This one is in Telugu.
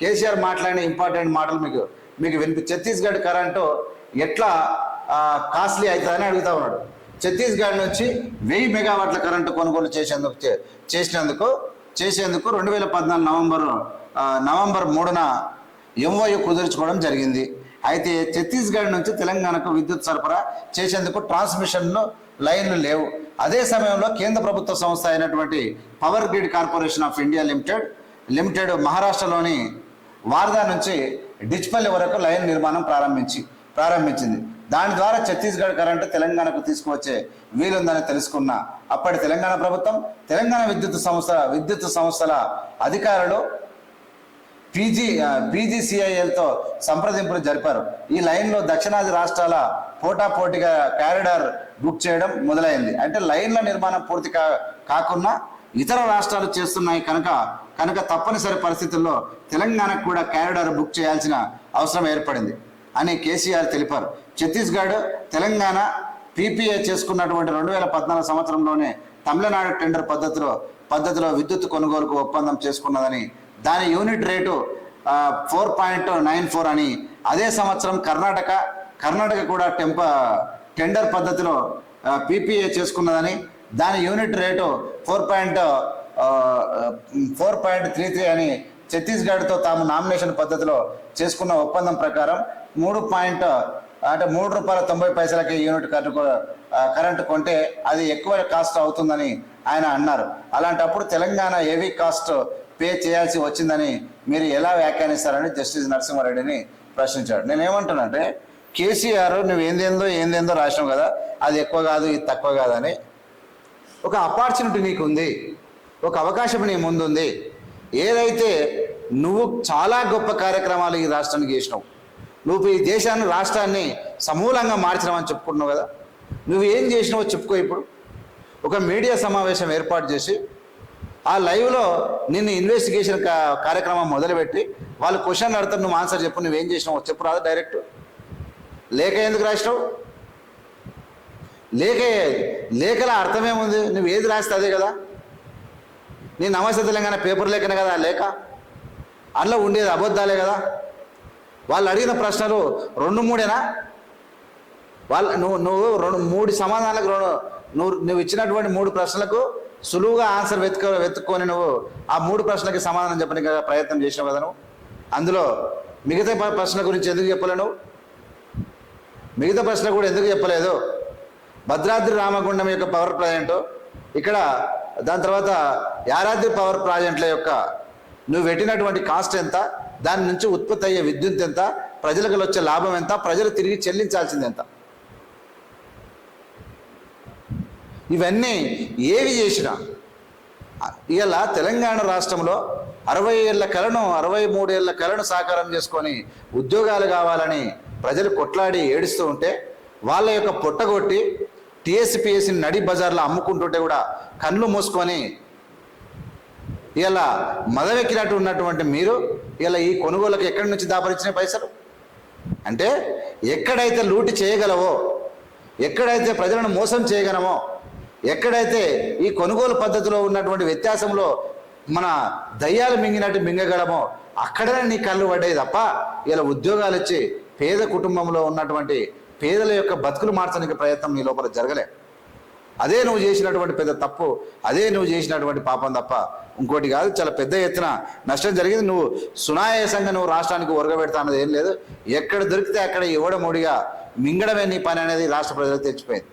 కేసీఆర్ మాట్లాడిన ఇంపార్టెంట్ మాటలు మీకు మీకు వినిపి ఛత్తీస్గఢ్ కరెంటు ఎట్లా కాస్ట్లీ అవుతుందని అడుగుతా ఉన్నాడు. ఛత్తీస్గఢ్ నుంచి వెయ్యి మెగావాట్ల కరెంటు కొనుగోలు చేసేందుకు చే- చేసినందుకు చేసేందుకు రెండు వేల పద్నాలుగు నవంబర్ నవంబర్ మూడున ఎంఓయు కుదుర్చుకోవడం జరిగింది. అయితే ఛత్తీస్గఢ్ నుంచి తెలంగాణకు విద్యుత్ సరఫరా చేసేందుకు ట్రాన్స్మిషన్లు లైన్లు లేవు. అదే సమయంలో కేంద్ర ప్రభుత్వ సంస్థ అయినటువంటి power grid corporation of India limited limited మహారాష్ట్రలోని వార్దా నుంచి డిచ్పల్లి వరకు లైన్ నిర్మాణం ప్రారంభించి ప్రారంభించింది. దాని ద్వారా ఛత్తీస్గఢ్ కరెంటు తెలంగాణకు తీసుకువచ్చే వీలుందని తెలుసుకున్న అప్పటి తెలంగాణ ప్రభుత్వం తెలంగాణ విద్యుత్ సంస్థ విద్యుత్ సంస్థల అధికారులు పీజీ పీజీసీఐఎల్తో సంప్రదింపులు జరిపారు. ఈ లైన్లో దక్షిణాది రాష్ట్రాల పోటాపోటీగా కారిడార్ బుక్ చేయడం మొదలైంది. అంటే లైన్ల నిర్మాణం పూర్తి కా కాకుండా ఇతర రాష్ట్రాలు చేస్తున్నాయి కనుక కనుక తప్పనిసరి పరిస్థితుల్లో తెలంగాణకు కూడా క్యారిడార్ బుక్ చేయాల్సిన అవసరం ఏర్పడింది అని కేసీఆర్ తెలిపారు. ఛత్తీస్గఢ్ తెలంగాణ పీపీఏ చేసుకున్నటువంటి రెండు వేల పద్నాలుగు సంవత్సరంలోనే తమిళనాడు టెండర్ పద్ధతిలో పద్ధతిలో విద్యుత్ కొనుగోలుకు ఒప్పందం చేసుకున్నదని దాని unit rate four point nine four అని అదే సంవత్సరం కర్ణాటక కర్ణాటక కూడా టెంప టెండర్ పద్ధతిలో పీపీఏ చేసుకున్నదని దాని unit rate four point four point three three అని ఛత్తీస్గఢ్తో తాము నామినేషన్ పద్ధతిలో చేసుకున్న ఒప్పందం ప్రకారం మూడు పాయింట్ అంటే మూడు రూపాయల తొంభై పైసలకి యూనిట్ కరెంటు కరెంటు కొంటే అది ఎక్కువ కాస్ట్ అవుతుందని ఆయన అన్నారు. అలాంటప్పుడు తెలంగాణ హెవీ కాస్ట్ పే చేయాల్సి వచ్చిందని మీరు ఎలా వ్యాఖ్యానిస్తారని జస్టిస్ నరసింహారెడ్డిని ప్రశ్నించాడు నేను అంటే కేసీఆర్ నువ్వు ఏందేందో ఏందేందో రాసినావు కదా అది ఎక్కువ కాదు ఇది తక్కువ కాదని ఒక అపార్చునిటీ నీకు ఉంది ఒక అవకాశం నీ ముందుంది. ఏదైతే నువ్వు చాలా గొప్ప కార్యక్రమాలు ఈ రాష్ట్రానికి చేసినావు నువ్వు ఈ దేశాన్ని రాష్ట్రాన్ని సమూలంగా మార్చినావని చెప్పుకుంటున్నావు కదా. నువ్వు ఏం చేసినావో చెప్పుకో ఇప్పుడు. ఒక మీడియా సమావేశం ఏర్పాటు చేసి ఆ లైవ్లో నిన్ను ఇన్వెస్టిగేషన్ కా- కార్యక్రమం మొదలుపెట్టి వాళ్ళు క్వశ్చన్ అడుగుతారు నువ్వు ఆన్సర్ చెప్పు నువ్వేం చేసినావు చెప్పు రాదు డైరెక్ట్ లేఖ ఎందుకు రాసినావు? లేఖ లేఖల అర్థమేముంది? నువ్వు ఏది రాస్తే అదే కదా? నీ నమస్తే తెలంగాణ పేపర్ లేఖనే కదా ఆ లేఖ? అందులో ఉండేది అబద్ధాలే కదా? వాళ్ళు అడిగిన ప్రశ్నలు రెండు మూడేనా? వాళ్ళ నువ్వు నువ్వు రెండు మూడు సమాధానాలకు రెండు నువ్వు నువ్వు ఇచ్చినటువంటి మూడు ప్రశ్నలకు సులువుగా ఆన్సర్ వెతుక వెతుక్కొని నువ్వు ఆ మూడు ప్రశ్నలకి సమాధానం చెప్పడానికి ప్రయత్నం చేసిన కదా నువ్వు? అందులో మిగతా ప్రశ్న గురించి ఎందుకు చెప్పలే నువ్వు మిగతా ప్రశ్న కూడా ఎందుకు చెప్పలేదు? భద్రాద్రి రామగుండం యొక్క పవర్ ప్రాజెక్టు ఇక్కడ దాని తర్వాత యారాద్రి పవర్ ప్రాజెక్టుల యొక్క నువ్వు పెట్టినటువంటి కాస్ట్ ఎంత? దాని నుంచి ఉత్పత్తి అయ్యే విద్యుత్ ఎంత? ప్రజలకు వచ్చే లాభం ఎంత? ప్రజలు తిరిగి చెల్లించాల్సింది ఎంత? ఇవన్నీ ఏవి చేసినా ఇలా తెలంగాణ రాష్ట్రంలో అరవై ఏళ్ళ కలను అరవై మూడేళ్ళ కలను సాకారం చేసుకొని ఉద్యోగాలు కావాలని ప్రజలు కొట్లాడి ఏడుస్తూ ఉంటే వాళ్ళ యొక్క పొట్టగొట్టి టీఎస్పీఎస్సి నడి బజార్లో అమ్ముకుంటుంటే కూడా కళ్ళు మూసుకొని ఇలా మదవెక్కినట్టు ఉన్నటువంటి మీరు ఇలా ఈ కొనుగోలుకు ఎక్కడి నుంచి దాపరించిన పైసలు? అంటే ఎక్కడైతే లూటి చేయగలవో ఎక్కడైతే ప్రజలను మోసం చేయగలమో ఎక్కడైతే ఈ కొనుగోలు పద్ధతిలో ఉన్నటువంటి వ్యత్యాసంలో మన దయ్యాలు మింగినట్టు మింగగలమో అక్కడనే నీ కళ్ళు పడ్డాయి తప్ప ఇలా ఉద్యోగాలు ఇచ్చి పేద కుటుంబంలో ఉన్నటువంటి పేదల యొక్క బతుకులు మార్చడానికి ప్రయత్నం నీ లోపల జరగలే. అదే నువ్వు చేసినటువంటి పెద్ద తప్పు అదే నువ్వు చేసినటువంటి పాపం తప్ప ఇంకోటి కాదు. చాలా పెద్ద ఎత్తున నష్టం జరిగింది. నువ్వు సునాయాసంగా నువ్వు రాష్ట్రానికి ఒరగబెడతా అన్నది ఏం లేదు. ఎక్కడ దొరికితే అక్కడ ఇవ్వడం ముడిగా మింగడమే నీ పని అనేది రాష్ట్ర ప్రజలకు తెచ్చిపోయింది